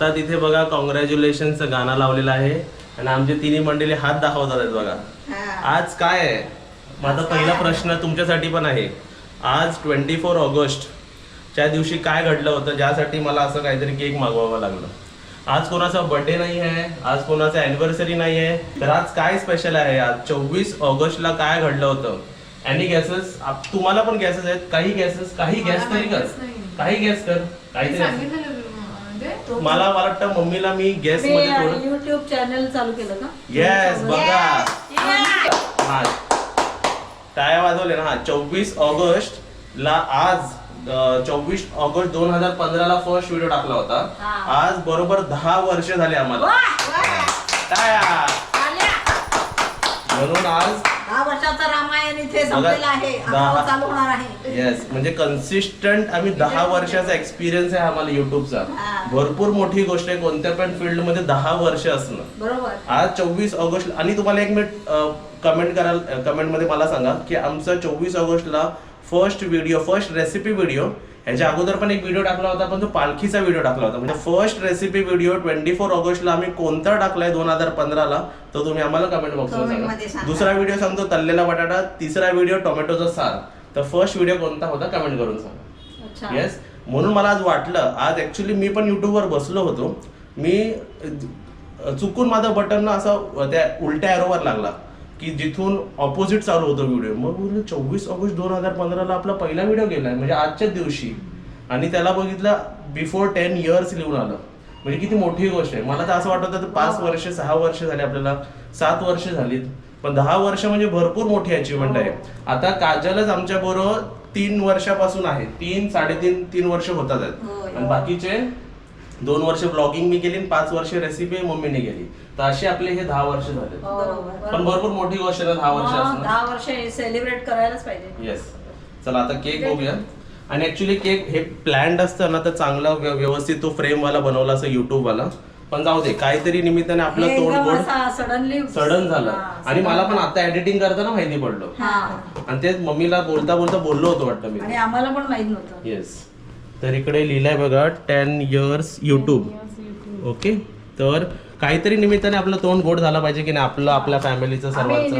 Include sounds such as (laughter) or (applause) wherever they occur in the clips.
आता तिथे बघा कॉंग्रॅच्युलेशनचं गाणं लावलेलं आहे. आणि आमचे तिन्ही मंडळी हात दाखवतात आहेत बघा. आज काय आहे? माझा पहिला प्रश्न तुमच्यासाठी पण आहे. आज ट्वेंटी फोर ऑगस्ट च्या दिवशी काय घडलं होतं ज्यासाठी मला असं काहीतरी केक मागवावं लागलं. आज कोणाचा बर्थडे नाही आहे आज कोणाचा अॅनिव्हर्सरी नाही आहे तर आज काय स्पेशल आहे? आज चोवीस ऑगस्टला काय घडलं होतं? एनी गॅसेस तुम्हाला पण गॅसेस आहेत. काही गॅसेस काही गॅस तरी कर. काही गॅस कर. काहीतरी म्हणजे मला मला वाटतं मम्मीला मी गॅसमध्ये थोडं युट्यूब चॅनल चालू केलं का येस बघा. हा. टाळ्या वाजवले ना हा. चोवीस ऑगस्ट ला आज चोवीस ऑगस्ट दोन हजार पंधरा ला फर्स्ट व्हिडिओ टाकला होता. हा. आज बरोबर दहा वर्ष झाले आम्हाला. म्हणून आज दहा वर्षाचा रामायण इथे बघा, संपलेला आहे. दहा- आता चालू होणार आहे. येस म्हणजे कन्सिस्टंट आम्ही दहा वर्षाचा एक्सपिरियन्स आहे आम्हाला युट्यूबचा हा. भरपूर मोठी गोष्ट आहे कोणत्या पण फील्डमध्ये दहा वर्ष असणं. बरोबर. आज चोवीस ऑगस्ट आणि तुम्हाला एक मिनिट कमेंट कराल कमेंटमध्ये मला सांगा की आमचा चोवीस ऑगस्टला first video first recipe video ह्याच्या अगोदर पण एक व्हिडिओ टाकला होता पण तो पालखीचा व्हिडिओ टाकला होता. म्हणजे first recipe video twenty four ऑगस्टला आम्ही कोणता टाकलाय दोन हजार पंधराला तो तुम्ही आम्हाला कमेंट बॉक्समध्ये सांगा. दुसरा व्हिडिओ सांगतो तल्लेला बटाटा तिसरा व्हिडिओ टोमॅटोचा सार. तर फर्स्ट व्हिडिओ कोणता होता कमेंट करून सांगा. येस म्हणून मला आज वाटलं आज ऍक्च्युली मी पण युट्यूबवर बसलो होतो. मी चुकून माझं बटन ना असं त्या उलट्या एरोवर लागला. की जिथून ऑपोजिट चालू होतो व्हिडिओ मग बोललो चोवीस ऑगस्ट दोन हजार पंधराला आपला पहिला व्हिडिओ गेलाय म्हणजे आजच्याच दिवशी. आणि त्याला बघितलं बिफोर टेन इयर्स लिहून आलं. म्हणजे किती मोठी गोष्ट आहे. मला तर असं वाटत होतं पाच वर्ष सहा वर्ष झाली आपल्याला. सात वर्ष झालीत. पण दहा वर्ष म्हणजे भरपूर मोठी अचिव्हमेंट आहे. आता काजलच आमच्या बरोबर तीन वर्षापासून आहे. तीन साडेतीन तीन वर्ष होतात. आहेत होय. आणि बाकीचे दोन वर्ष ब्लॉगिंग मी केली आणि पाच वर्ष रेसिपी मम्मीने केली. तर असे आपले हे दहा वर्ष झाले. हो, बरोबर. पण भरपूर मोठी गोष्ट आहे ना दहा वर्ष मग असणं दहा वर्ष सेलिब्रेट करायलाच पाहिजे. येस चला आता केक बघूया. आणि ऍक्च्युली केक हे प्लॅन्ड असतं ना तर चांगला व्य- व्यवस्थित तो फ्रेम वाला बनवला असं युट्यूब वाला. पण जाऊ दे काहीतरी निमित्ताने आपलं हे तोंड एकदम गोड असा सडनली सडन झालं. आणि मला पण आता एडिटिंग करताना माहिती पडलं. हा. आणि तेच मम्मीला बोलता बोलता बोललो होतो वाटतं मी. आणि आम्हाला पण माहीत नव्हतं. येस तर इकडे लिहिलंय बघा टेन इयर्स युट्यूब ओके तर काहीतरी निमित्ताने आपलं तोंड गोड झालं पाहिजे की नाही आपलं आपल्या फॅमिलीचं सर्वांचं?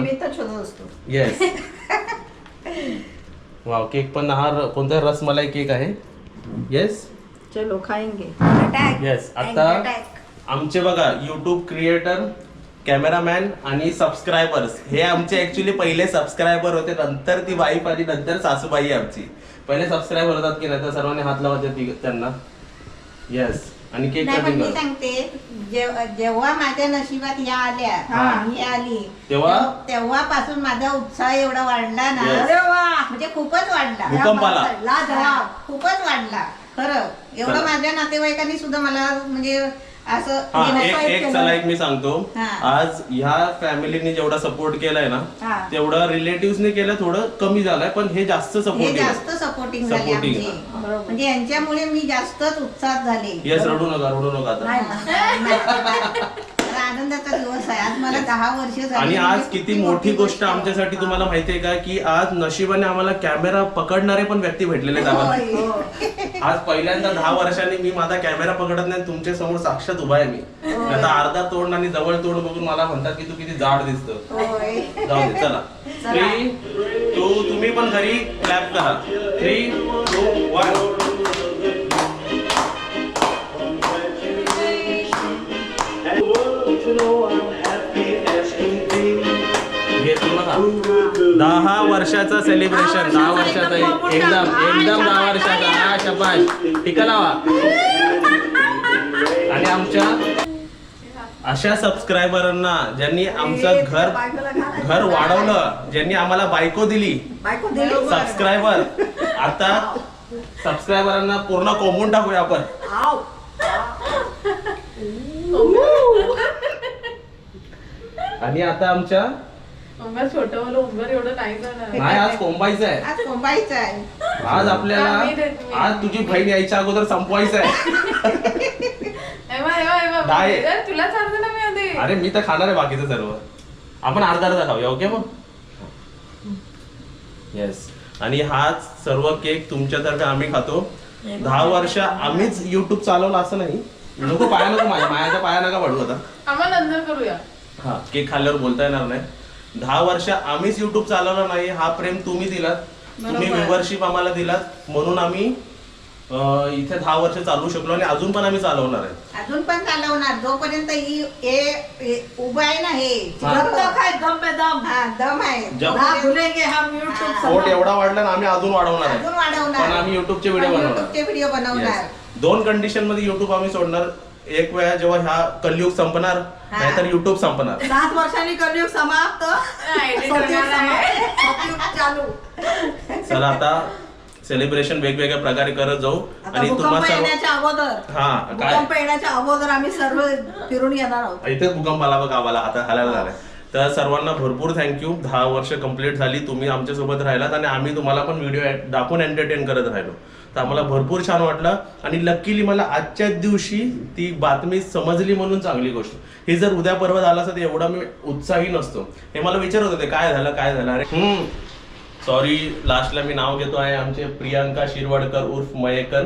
येस वाव केक पण हा कोणता रसमलाई केक आहे? येस चलो खाएंगे. Attack. येस आता. आमचे बघा युट्यूब क्रिएटर कॅमेरामॅन आणि सबस्क्रायबर्स हे आमचे ऍक्च्युली पहिले सबस्क्रायबर होते. नंतर ती वाईफ आणि नंतर सासूबाई आहे आमची. पहिले सबस्क्रायबर होतात की नाही तर सर्वांनी हात लावायचे त्यांना येस आणि केक नाही पण कटिंग मी सांगते जेव- जेव्हा माझ्या नशिबात ह्या आल्या हा. ही आली तेव्हा? तेव्हा- तेव्हापासून माझा उत्साह एवढा वाढला ना Yes. अरे वा म्हणजे खूपच वाढला भूकंप आला. खूपच वाढला खरं एवढं खरं. माझ्या नातेवाईकांनी सुद्धा मला म्हणजे असं हा हे एक नाही एक केलं. चला एक मी सांगतो हा. आज ह्या फॅमिलीने जेवढा सपोर्ट केलाय ना हा. तेवढं रिलेटिव्हने केलं थोडं कमी झालंय पण हे जास्त हे सपोर्ट जास्त सपोर्टिंग झाले Supporting. आमचे बरोबर. म्हणजे यांच्यामुळे मी जास्तच उत्साहात झाले येस रडू नका रडू नका आता नाही (laughs) ना. तर आनंदाचा दिवस आहे. आज मला दहा वर्ष झाली आणि आज किती मोठी गोष्ट. आमच्यासाठी तुम्हाला माहितीये का की आज नशिबाने आम्हाला कॅमेरा पकडणारे पण व्यक्ती भेटलेले आहेत. हो. आज पहिल्यांदा दहा वर्षांनी मी माझा कॅमेरा पकडत नाही तुमच्यासमोर साक्षात उभा आहे मी. आता अर्धा तोंड आणि जवळ तोंड बघून मला म्हणतात की तू किती जाड दिसतो होय. जाऊ दे चला. थ्री टू तुम्ही पण घरी क्लॅप करा. थ्री टू वन दहा वर्षाचं सेलिब्रेशन दहा वर्षाचं एक- एकदम एकदम दहा वर्षाचा. हा शबाश टिका लावा. आणि आमच्या अशा सबस्क्रायबरांना ज्यांनी आमचं घर. घर वाढवलं ज्यांनी आम्हाला बायको दिली. सबस्क्रायबर आता सबस्क्रायबरांना पूर्ण कोंबून टाकूया आपण. आणि आता आमच्या छोटं वालं उंबर एवढं नाही जाणार. नाही आज कोंबायचं आहे. आज मुंबईचं आहे. आज आपल्याला हा. आज तुझी बहीण यायच्या अगोदर संपवायचं आहे. तुला अरे मी तर खाणार आहे बाकीचं सर्व. आपण अर्धा अर्धा खाऊया ओके मग? येस आणि हाच सर्व केक तुमच्यातर्फे आम्ही खातो. दहा वर्ष आम्हीच युट्यूब चालवलं असं नाही. नको पाया नको माझ्या मायाच्या पाया नका पडू आता. आम्हाला नंतर करूया. हा केक खाल्ल्यावर बोलता येणार नाही. दहा वर्ष आम्हीच युट्यूब चालवलं नाही हा प्रेम तुम्ही दिलात. तुम्ही. व्ह्युअरशिप आम्हाला दिलात. म्हणून आम्ही अं, इथे दहा वर्ष चालवू शकलो आणि अजून पण आम्ही चालवणार आहे. अजून पण चालवणार. जोपर्यंत ही हे- हे उभं आहे ना हे दम पे दम. हा दम आहे. जब- ना भूलेंगे हम यूट्यूब. पोट एवढा वाढला ना आम्ही अजून वाढवणार आहे. अजून वाढवणार. पण आम्ही युट्यूबचे व्हिडिओ बनवणार युट्यूबचे व्हिडिओ बनवणार. Yes. दोन कंडिशनमध्ये युट्यूब आम्ही सोडणार. एक वेळा जेव्हा ह्या कलियुग संपणार नाहीतर युट्यूब संपणार. सात वर्षांनी कलियुग समाप्त. सतयुग. सतयुग चालू. चला आता सेलिब्रेशन वेगवेगळ्या प्रकारे करत जाऊ. आता आणि तुम्हा भूकंप सर्व येण्याच्या अगोदर. हा काय? भूकंप येण्याच्या अगोदर आम्ही सर्व फिरून येणार आहोत. इथे भूकंप आला बघ आम्हाला आता हालायला झालाय. तर सर्वांना भरपूर थँक्यू दहा वर्ष कंप्लीट झाली तुम्ही आमच्यासोबत राहिलात आणि आम्ही तुम्हाला पण व्हिडिओ दाखवून एंटरटेन करत राहिलो. तर आम्हाला भरपूर छान वाटलं आणि लकीली मला आजच्याच दिवशी ती बातमी समजली म्हणून चांगली गोष्ट. हे जर उद्या परवा झालं असतं तर एवढा मी उत्साही नसतो. हे मला विचारत होते काय झालं काय झालं? अरे सॉरी लास्टला मी नाव घेतो आहे आमचे प्रियांका शिरवाडकर उर्फ मयेकर.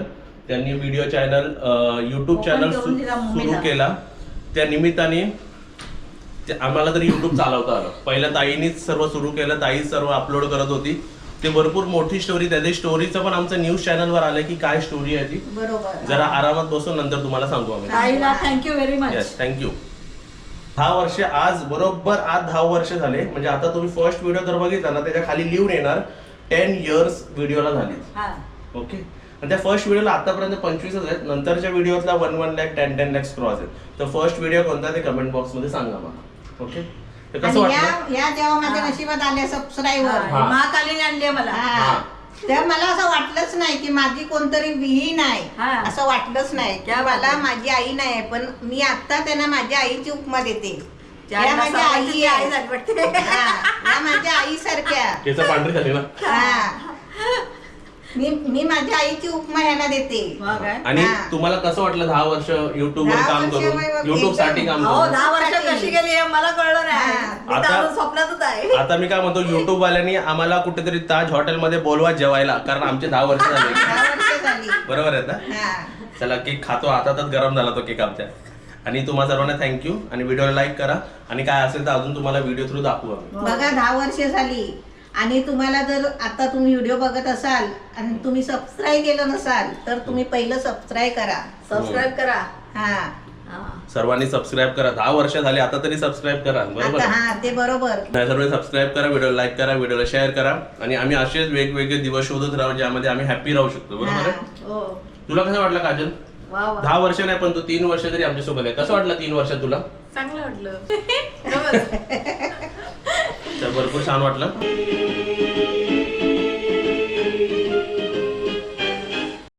त्यांनी व्हिडिओ चॅनल युट्यूब चॅनल सुरू. केला. त्या निमित्ताने आम्हाला तरी युट्यूब चालवता आलं. पहिल्या ताईनीच सर्व सुरू केलं ताईच सर्व अपलोड करत होती. ते भरपूर मोठी स्टोरी त्या स्टोरीचं पण आमचं न्यूज चॅनलवर आलं की काय स्टोरी आहे ती. बरोबर. जरा आरामात बसून नंतर तुम्हाला सांगू आम्ही. Thank you very much yes thank you दहा वर्ष आज बरोबर आज दहा वर्ष झाले. म्हणजे आता तुम्ही फर्स्ट व्हिडिओ जर बघितला ना त्याच्याखाली लिहून येणार टेन इयर्स व्हिडिओला झाली. ओके आणि त्या फर्स्ट व्हिडिओला आतापर्यंत पंचवीसच आहेत. नंतरच्या व्हिडिओतला one one lakh ten ten lakhs cross आहेत. तर फर्स्ट व्हिडिओ कोणता ते कमेंट बॉक्समध्ये सांगा मला. ओके? तर कसं आणि या वाटलं? या जेव्हा माझ्या हा. नशिबात आल्या सबस्क्राईबर हा. महाकालीने आणले मला. हा. तर मला असं वाटलंच नाही की माझी कोणतरी विहीन आहे. हा. असं वाटलंच नाही की मला. माझी आई नाही पण मी आता त्यांना माझ्या आईची उपमा देते. या माझ्या आई आई आहे. झाली वाटते. हा, या माझ्या आई सारख्या केस पांढरी झाली ना? मी मी माझ्या आईची उपमा यांना देते. काय? आणि हा. तुम्हाला कसं वाटलं दहा वर्ष युट्यूब वर दहा काम वर्ष करून? वय- युट्यूबसाठी काम अहो करून? दहा वर्ष. कशी गेली हे मला कळलं नाही. हा. मी तर आता- अजून स्वप्नातच आहे. (laughs) आता मी काय म्हणतो युट्यूब वाल्यांनी आम्हाला कुठेतरी ताज हॉटेलमध्ये बोलवा जेवायला कारण आमचे दहा वर्ष झाले. (laughs) दहा वर्ष झाली. बरोबर आहे ना? हा. चला केक खातो. हातातच गरम झाला तो केक आमच्या. आणि तुम्हा सर्वांना थँक्यू आणि व्हिडिओला लाईक करा. आणि काय असेल तर अजून तुम्हाला व्हिडिओ थ्रू दाखवू आम्ही. बघा दहा वर्ष झाली. आणि तुम्हाला जर आता तुम्ही व्हिडिओ बघत असाल आणि तुम्ही सबस्क्राईब केलं नसाल तर तुम्ही पहिलं सबस्क्राईब करा. सबस्क्राईब करा. हा. हा. सर्वांनी सबस्क्राईब करा. दहा वर्ष झाली आता तरी सबस्क्राईब करा. बरोबर? आता? हा ते बरोबर. नाही सर्व सबस्क्राईब करा व्हिडिओ लाईक करा व्हिडिओला शेअर करा. आणि आम्ही असेच वेगवेगळे दिवस शोधत राहू ज्यामध्ये आम्ही हॅपी राहू शकतो. बरोबर आहे? हा. हो. तुला कसं वाटलं काजल? वा वा. दहा वर्ष नाही पण तू तीन वर्ष तरी आमच्यासोबत आहे. कसं वाटलं तीन वर्ष तुला? चांगलं वाटलं. (laughs) बरोबर. तर भरपूर छान वाटलं.